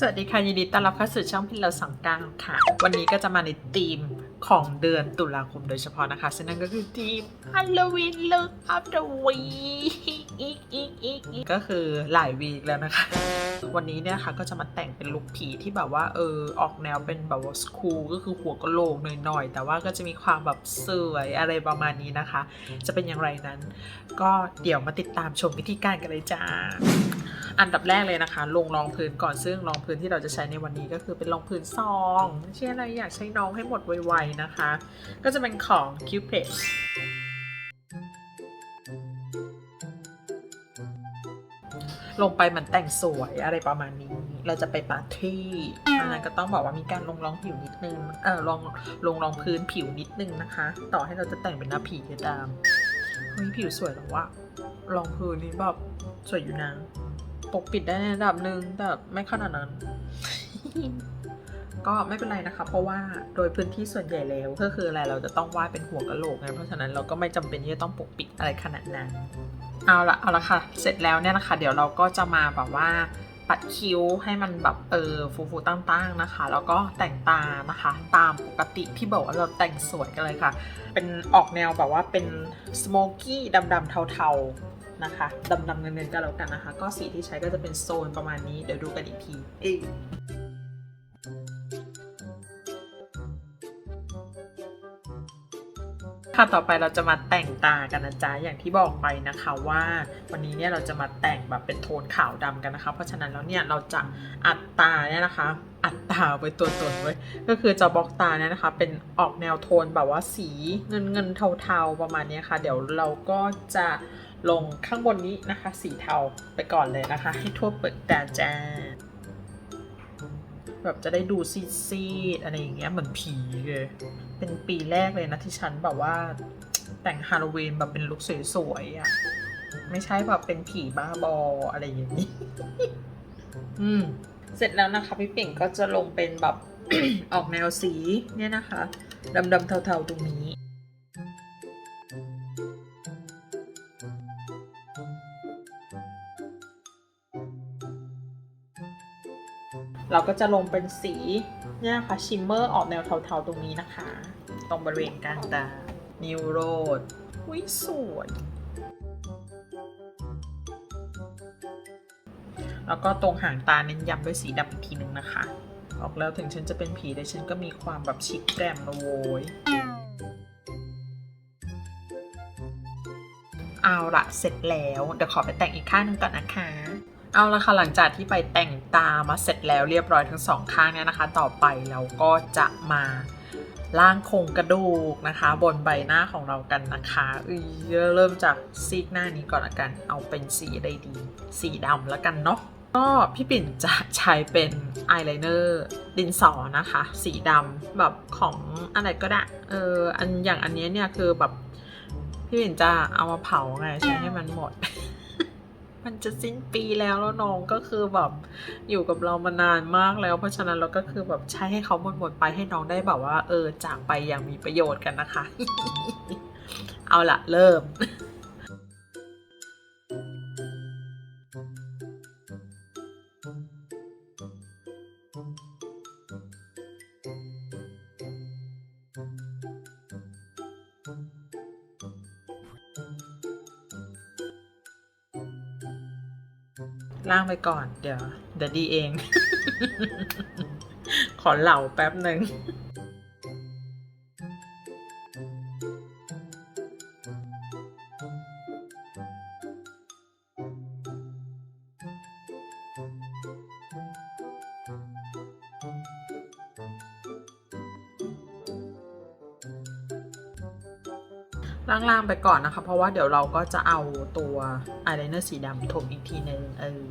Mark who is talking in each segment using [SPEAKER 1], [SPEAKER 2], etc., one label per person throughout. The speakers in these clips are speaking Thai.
[SPEAKER 1] สวัสดีค่ะ ยินดีต้อนรับเข้าสู่ช่องพิลเราสังกางค่ะ วันนี้ก็จะมาในธีมของเดือนตุลาคมโดยเฉพาะนะคะ ซึ่งนั่นก็คือธีม Halloween Look of the Week อีกอีกอีกอีกก็คือหลายวีคแล้วนะคะ วันนี้เนี่ยค่ะก็จะมาแต่งเป็นลุคผีที่แบบว่าเออออกแนวเป็นแบบว่าสคูลก็คือหัวกะโหลกหน่อยๆ แต่ว่าก็จะมีความแบบสวยอะไรประมาณนี้นะคะ จะเป็นอย่างไรนั้น ก็เดี๋ยวมาติดตามชมวิธีการกันเลยจ้าอันดับแรกเลยนะคะ ลงรองพื้นก่อนซึ่งรองพื้นที่เราจะใช้ในวันนี้ก็คือเป็นรองพื้นซองไม่ใช่อะไรอยากใช้น้องให้หมดไวๆนะคะ ก็จะเป็นของ Cupid ลงไปมันแต่งสวยอะไรประมาณนี้ เราจะไปปาร์ตี้อันนั้นก็ต้องบอกว่ามีการลงรองผิวนิดนึง เออลองลงรองพื้นผิวนิดนึงนะคะ ต่อให้เราจะแต่งเป็นหน้าผีก็ตามเฮ้ยผิวสวยแล้ววะรองพื้นนี้แบบสวยอยู่นะปกปิดได้ในระดับหนึ่งแต่ไม่ขนาดนั้น ก็ไม่เป็นไรนะคะ เพราะว่าโดยพื้นที่ส่วนใหญ่แล้วก็คืออะไรเราจะต้องวาดเป็นหัวกะโหลกไงเพราะฉะนั้นเราก็ไม่จำเป็นที่จะต้องปกปิดอะไรขนาดนั้น เอาละเอาละค่ะ เสร็จแล้วเนี่ยนะคะ เดี๋ยวเราก็จะมาแบบว่าปัดคิ้วให้มันแบบเออฟูฟูตั้งๆนะคะ แล้วก็แต่งตานะคะ ตามปกติที่บอกว่าเราแต่งสวยกันเลยค่ะ เป็นออกแนวแบบว่าเป็นสโมกี้ดำๆเทาๆนะคะดำๆเงินๆก็แล้วกันนะคะ ก็สีที่ใช้ก็จะเป็นโซนประมาณนี้เดี๋ยวดูกันอีกทีเอ ค่ะต่อไปเราจะมาแต่งตากันนะจ๊ะอย่างที่บอกไปนะคะว่าวันนี้เนี่ยเราจะมาแต่งแบบเป็นโทนขาวดำกันนะคะ เพราะฉะนั้นแล้วเนี่ยเราจะอัดตาเนี่ยนะคะ อัดตาไว้ตัวตนไว้ก็คือจะบล็อกตาเนี่ยนะคะ เป็นออกแนวโทนแบบว่าสีเงินเงินเทาๆประมาณนี้ค่ะ เดี๋ยวเราก็จะลงข้างบนนี้นะคะ สีเทาไปก่อนเลยนะคะ ให้ทั่วเปิดตาจ้าแบบจะได้ดูซีดๆอะไรอย่างเงี้ยเหมือนผีเลย เป็นปีแรกเลยนะที่ฉันแบบว่าแต่งฮาโลวีนแบบเป็นลุคสวยๆอะ่ะ ไม่ใช่แบบเป็นผีบ้าบออะไรอย่างนี้ อืม เสร็จแล้วนะคะ พี่ปิ่งก็จะลงเป็นแบบ ออกแนวสีเนี่ยนะคะดำๆเทาๆตรงนี้เราก็จะลงเป็นสี เนี่ยนะคะชิมเมอร์ออกแนวเทาๆตรงนี้นะคะ ตรงบริเวณกลางตา นิวโรดวิสวย แล้วก็ตรงหางตาเน้นย้ำด้วยสีดำอีกทีนึงนะคะ ออกแล้วถึงฉันจะเป็นผีแต่ฉันก็มีความแบบชิคแกรมนะโวยเอาละเสร็จแล้ว เดี๋ยวขอไปแต่งอีกข้างหนึงก่อนนะคะ เอาละค่ะหลังจากที่ไปแต่งตามาเสร็จแล้วเรียบร้อยทั้งสองข้างเนี่ยนะคะ ต่อไปเราก็จะมาล่างโครงกระดูกนะคะ บนใบหน้าของเรากันนะคะเอยเริ่มจากซีกหน้านี้ก่อนละกันเอาเป็นสีอะไรดี สีดำแล้วกันเนาะก็พี่ปิ่นจะใช้เป็นอายไลเนอร์ดินสอนะคะ สีดำแบบของอะไรก็ได้เอออันอย่างอันนี้เนี่ยคือแบบพี่ปิ่นจะเอามาเผาไงใช้ให้มันหมด มันจะสิ้นปีแล้วแล้วน้องก็คือแบบอยู่กับเรามานานมากแล้ว เพราะฉะนั้นเราก็คือแบบใช้ให้เขาหมดหมดไปให้น้องได้แบบว่า เออจากไปอย่างมีประโยชน์กันนะคะ เอาละเริ่ม ล่างไปก่อน เดี๋ยวเดี๋ยวดีเอง ขอเหล่าแป๊บหนึ่ง ล่างๆไปก่อนนะคะ เพราะว่าเดี๋ยวเราก็จะเอาตัวอายไลเนอร์สีดำถมอีกทีนึงเออ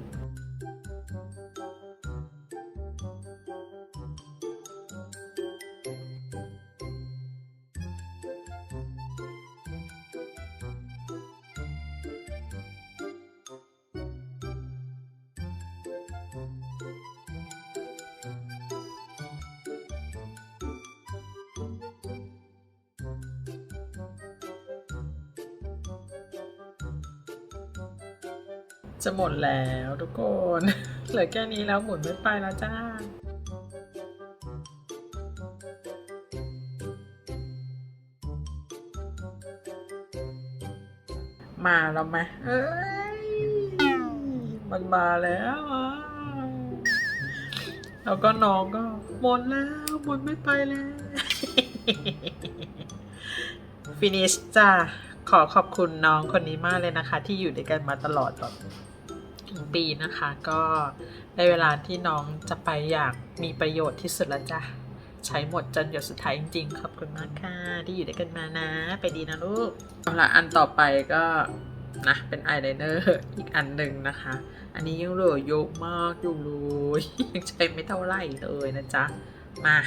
[SPEAKER 1] จะหมดแล้วทุกคน เหลือแค่นี้แล้วหมุนไม่ไปแล้วจ้ามาแล้วไหมเอ้ย มันมาแล้วแล้วก็น้องก็หมดแล้วหมดไม่ไปแล้ว ฟินิชจ้า ขอขอบคุณน้องคนนี้มากเลยนะคะ ที่อยู่ด้วยกันมาตลอดแบบถึ งปีนะคะ ก็ในเวลาที่น้องจะไปอย่างมีประโยชน์ที่สุดแล้วจ้ะ ใช้หมดจนหยดสุดท้ายจริงๆ ขอบคุณมากค่ะ ที่อยู่ด้วยกันมานะ ไปดีนะลูกเอาละอันต่อไปก็นะเป็นอายไลเนอร์อีกอันหนึ่งนะคะ อันนี้ยังเหลือเยอะมากอยู่เลยยังใช้ไม่เท่าไหร่เลยนะจ๊ะ มา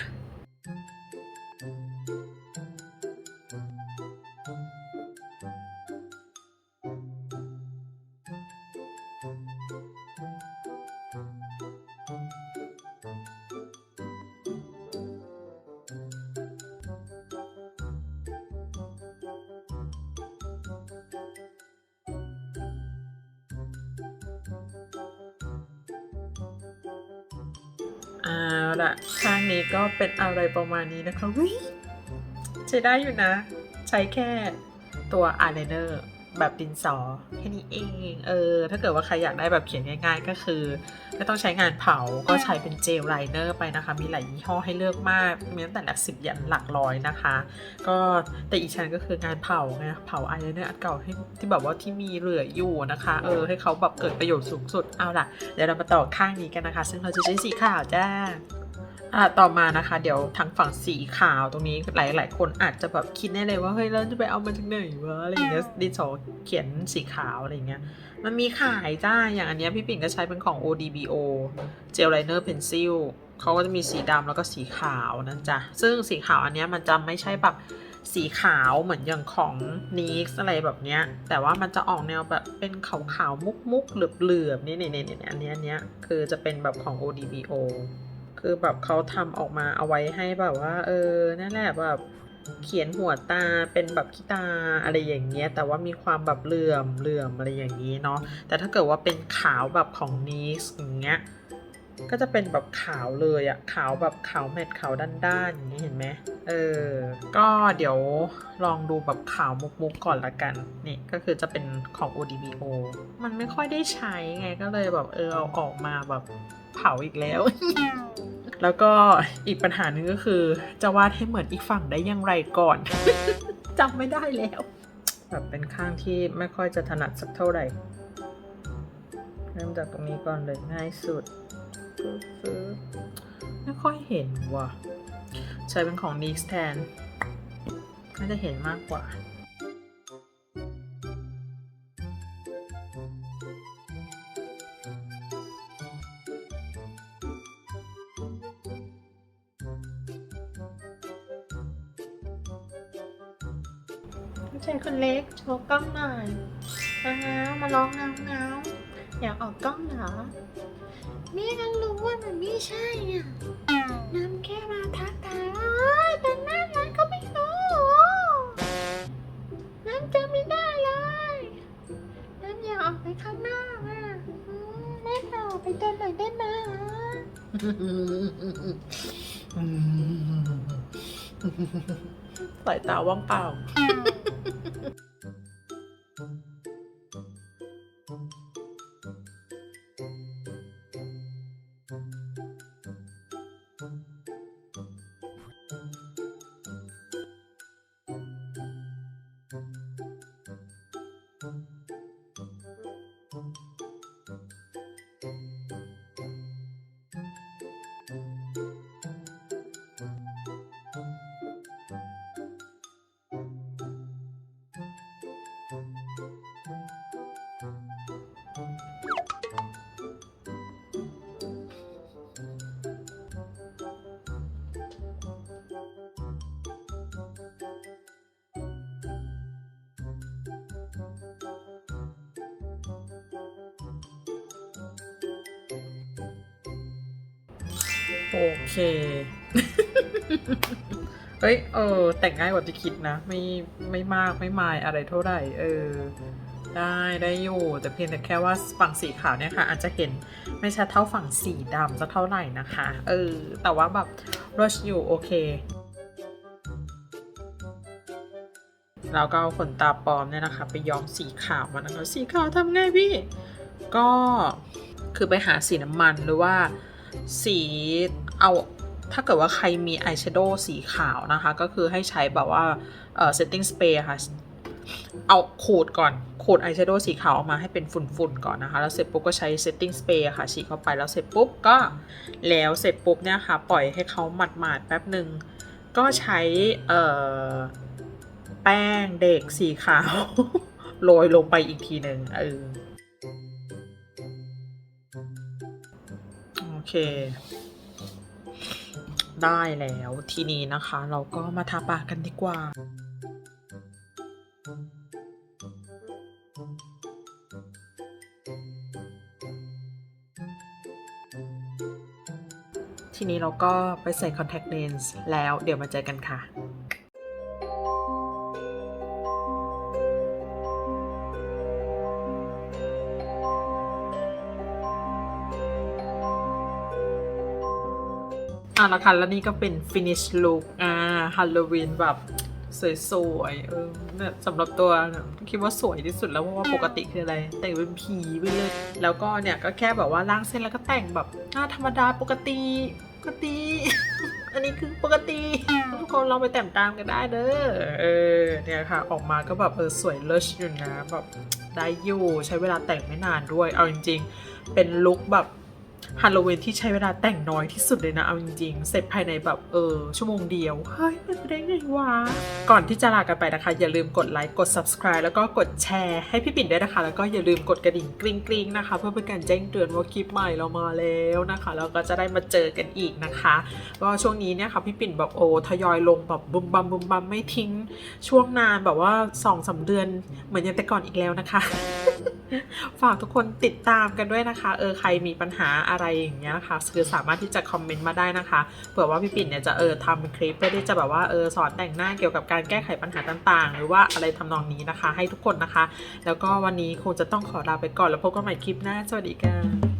[SPEAKER 1] เอาละข้างนี้ก็เป็นอะไรประมาณนี้นะคะวิใช้ได้อยู่นะ ใช้แค่ตัวอายไลเนอร์ แบบดินสอแค่นี้เองเออถ้าเกิดว่าใครอยากได้แบบเขียนง่าย ๆ ก็คือไม่ต้องใช้งานเผาก็ใช้เป็นเจลไลเนอร์ไปนะคะ มีหลายยี่ห้อให้เลือกมากมีตั้งแต่หลักสิบยันหลักร้อยนะคะ ก็แต่อีกชั้นก็คืองานเผาไงเผาอายไลเนอร์อันเก่าให้ที่แบบว่าที่มีเหลืออยู่นะคะเออให้เขาแบบเกิดประโยชน์สูงสุดเอาล่ะเดี๋ยวเรามาต่อข้างนี้กันนะคะ ซึ่งเราจะใช้สีขาวจ้า อะต่อมานะคะ เดี๋ยวทางฝั่งสีขาวตรงนี้หลาย ๆ คนอาจจะแบบคิดได้เลยว่าเฮ้ยเราจะไปเอามาจากไหนวะอะไรอย่างเงี้ยดินสอเขียนสีขาวอะไรอย่างเงี้ยมันมีขายจ้าอย่างอันเนี้ยพี่ปิ่นก็ใช้เป็นของ ODBO Gel Liner Pencil เขาก็จะมีสีดำแล้วก็สีขาวนั่นจ้ะซึ่งสีขาวอันเนี้ยมันจะไม่ใช่แบบสีขาวเหมือนอย่างของ NYX อะไรแบบเนี้ย แต่ว่ามันจะออกแนวแบบเป็นขาวๆมุกๆเหลือบๆนี่นี่นี่อันเนี้ยอันเนี้ยคือจะเป็นแบบของ ODBO คือแบบเขาทำออกมาเอาไว้ให้แบบว่า เออนั่นแหละแบบเขียนหัวตาเป็นแบบขี้ตาอะไรอย่างเงี้ย แต่ว่ามีความแบบเหลื่อมเหลื่อมอะไรอย่างนี้เนาะแต่ถ้าเกิดว่าเป็นขาวแบบของนีสอย่างเงี้ยก็จะเป็นแบบขาวเลยอะขาวแบบขาวแมทขาวด้านๆอย่างนี้เห็นไหมเออ ก็เดี๋ยวลองดูแบบขาวมุกๆก่อนละกัน นี่ก็คือจะเป็นของ ODBO มันไม่ค่อยได้ใช้ไงก็เลยแบบเออเอาออกมาแบบเผาอีกแล้ว แล้วก็อีกปัญหาหนึ่งก็คือ จะวาดให้เหมือนอีกฝั่งได้อย่างไรก่อนจำไม่ได้แล้วแบบเป็นข้างที่ไม่ค่อยจะถนัดสักเท่าไหร่ เริ่มจากตรงนี้ก่อนเลยง่ายสุดไม่ค่อยเห็นว่ะ ใช้เป็นของ n i x แทนน่าจะเห็นมากกว่า ผู้ชายคนเล็กโชว์กล้องหน่อยนะฮะมาร้องเงาเงาอยากออกกล้องเหรอมี่ก็รู้ว่ามันไม่ใช่อะน้ำแค่มาทักทายแต่หน้านั้นก็ไม่รู้น้ำจะไม่ได้เลยน้ำอยากออกไปข้างนอกอะแม่ขอออกไปเดินหน่อยได้ไหมสายตาว่างเปล่า โอเค เฮ้ย เออ แต่งง่ายกว่าที่คิดนะ ไม่ไม่มากไม่มายอะไรเท่าไหร่ เออ ได้ได้อยู่ แต่เพียงแต่แค่ว่าฝั่งสีขาวเนี่ยค่ะ อาจจะเห็นไม่ชัดเท่าฝั่งสีดำสักเท่าไหร่นะคะ เออ แต่ว่าแบบรสอยู่โอเคเราก็เอาขนตาปลอมเนี่ยนะคะ ไปย้อมสีขาวมานะคะสีขาวทำไงพี่ ก็คือไปหาสีน้ำมันหรือว่า สีเอาถ้าเกิดว่าใครมีอายแชโดว์สีขาวนะคะ ก็คือให้ใช้แบบว่าเอ่อ setting spray ค่ะ เอาขูดก่อนขูดอายแชโดว์สีขาวออกมาให้เป็นฝุ่นๆก่อนนะคะ แล้วเสร็จปุ๊บก็ใช้ setting spray ค่ะ ฉีดเข้าไปแล้วเสร็จปุ๊บก็แล้วเสร็จปุ๊บเนี่ยค่ะ ปล่อยให้เขาหมาดๆแป๊บหนึ่งก็ใช้เอ่อแป้งเด็กสีขาว โรยลงไปอีกทีหนึ่งเออ เค ได้แล้วทีนี้นะคะ เราก็มาทาปากกันดีกว่าทีนี้เราก็ไปใส่ contact lens แล้วเดี๋ยวมาเจอกันค่ะ อะละค่ะแล้วนี่ก็เป็น finish look อ่าฮาโลวีนแบบสวยๆ เออเนี่ยสำหรับตัวคิดว่าสวยที่สุดแล้วเพราะว่าปกติคืออะไร แต่งเป็นผีไปเลย แล้วก็เนี่ยก็แค่แบบว่าล้างเส้นแล้วก็แต่งแบบหน้าธรรมดาปกติปกติ อันนี้คือปกติทุกคนลองไปแต่งตามกันได้เด้อเออเนี่ยค่ะ ออกมาก็แบบเออสวยเลิศอยู่นะแบบได้อยู่ใช้เวลาแต่งไม่นานด้วย เอาจริง ๆ เป็นลุคแบบ ฮาโลเวนที่ใช้เวลาแต่งน้อยที่สุดเลยนะ เอาจริงๆ เสร็จภายในแบบเออ ชั่วโมงเดียว เฮ้ยเป็นได้ไงวะ ก่อนที่จะลากันไปนะคะ อย่าลืมกดไลค์ กด subscribe แล้วก็กดแชร์ให้พี่ปิ่นด้วยนะคะ แล้วก็อย่าลืมกดกระดิ่งกริ๊งกริ๊งๆนะคะ เพื่อเป็นการแจ้งเตือนว่าคลิปใหม่เรามาแล้วนะคะแล้วก็จะได้มาเจอกันอีกนะคะก็ช่วงนี้เนี่ยค่ะพี่ปิ่นแบบโอ้ทยอยลงแบบบุมบัมบุมบัมไม่ทิ้ง ช่วงนานแบบว่า2อสาเดือนเหมือนยังแต่ก่อนอีกแล้วนะคะ ฝากทุกคนติดตามกันด้วยนะคะ เออใครมีปัญหาอะไรอย่างเงี้ยค่ะคือสามารถที่จะคอมเมนต์มาได้นะคะเผื่อว่าพี่ปิ่นเนี่ยจะเออทำคลิปเพื่อที่จะแบบว่าเออสอนแต่งหน้าเกี่ยวกับการแก้ไขปัญหาต่าง ๆ หรือว่าอะไรทำนองนี้นะคะ ให้ทุกคนนะคะ แล้วก็วันนี้คงจะต้องขอลาไปก่อนแล้วพบกันใหม่คลิปหน้าสวัสดีค่ะ